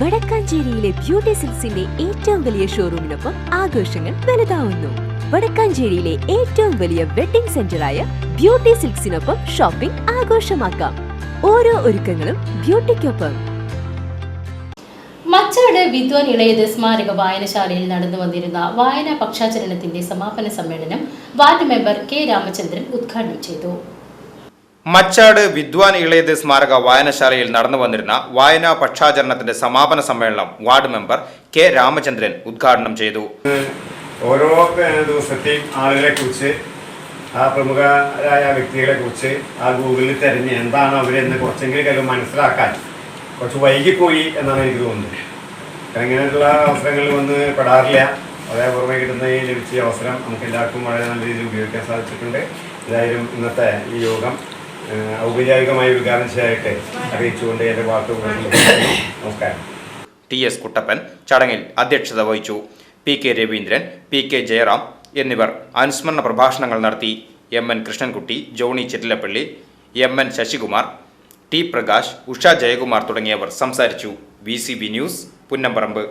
വടക്കാഞ്ചേരിയിലെ beauty സിൽസിന്റെ ഏറ്റവും വലിയ ഷോറൂമിനൊപ്പം ആഘോഷങ്ങൾ വലുതാവുന്നു. വടക്കാഞ്ചേരിയിലെ ഏറ്റവും വലിയ വെഡിംഗ് സെന്ററായ ബ്യൂട്ടി സിൽക്സിനൊപ്പം ഷോപ്പിംഗ് ആഘോഷമാക്കാം. ഓരോ ഒരുക്കങ്ങളും ബ്യൂട്ടിക്കൊപ്പം. മച്ചാട് വിദ്വാൻ ഇളയത് സ്മാരക വായനശാലയിൽ നടന്നു വന്നിരുന്ന വായനാ പക്ഷാചരണത്തിന്റെ സമാപന സമ്മേളനം വാർഡ് മെമ്പർ കെ രാമചന്ദ്രൻ ഉദ്ഘാടനം ചെയ്തു. മച്ചാട് വിദ്വാൻ ഇളയത് സ്മാരക വായനശാലയിൽ നടന്നു വന്നിരുന്ന വായനാ പക്ഷാചരണത്തിന്റെ സമാപന സമ്മേളനം വാർഡ് മെമ്പർ കെ രാമചന്ദ്രൻ ഉദ്ഘാടനം ചെയ്തു. ഓരോ ദിവസത്തെയും ആളുകളെ കുറിച്ച് ആ പ്രമുഖരായ വ്യക്തികളെ കുറിച്ച് ആ ഗൂഗിളിൽ തിരഞ്ഞ് എന്താണ് അവരെന്ന് കുറച്ചെങ്കിലും കാര്യം മനസ്സിലാക്കാൻ കുറച്ച് വൈകിപ്പോയി എന്നാണ് എനിക്ക് തോന്നുന്നത്. കാരണം ഇങ്ങനെയുള്ള അവസരങ്ങളിൽ വന്ന് പെടാറില്ല. അതേ പുറമെ കിട്ടുന്ന ഈ ലഭിച്ച അവസരം നമുക്ക് എല്ലാവർക്കും വളരെ നല്ല രീതിയിൽ ഉപയോഗിക്കാൻ സാധിച്ചിട്ടുണ്ട്. ഏതായാലും ഇന്നത്തെ ഈ യോഗം. ഔപചാരികമായി ഉദ്ഘാടനം ചെയ്യട്ടെ? അറിയിച്ചുകൊണ്ട് എന്റെ വാക്കുകൾ നമസ്കാരം. ടി എസ് കുട്ടപ്പൻ ചടങ്ങിൽ അധ്യക്ഷത വഹിച്ചു. P K Raveendran P K Jayaram എന്നിവർ അനുസ്മരണ പ്രഭാഷണങ്ങൾ നടത്തി. M N Krishnankutty Johny Chettilappally M N Sasikumar T Prakash Usha Jayakumar തുടങ്ങിയവർ സംസാരിച്ചു. V news Punnamparamb.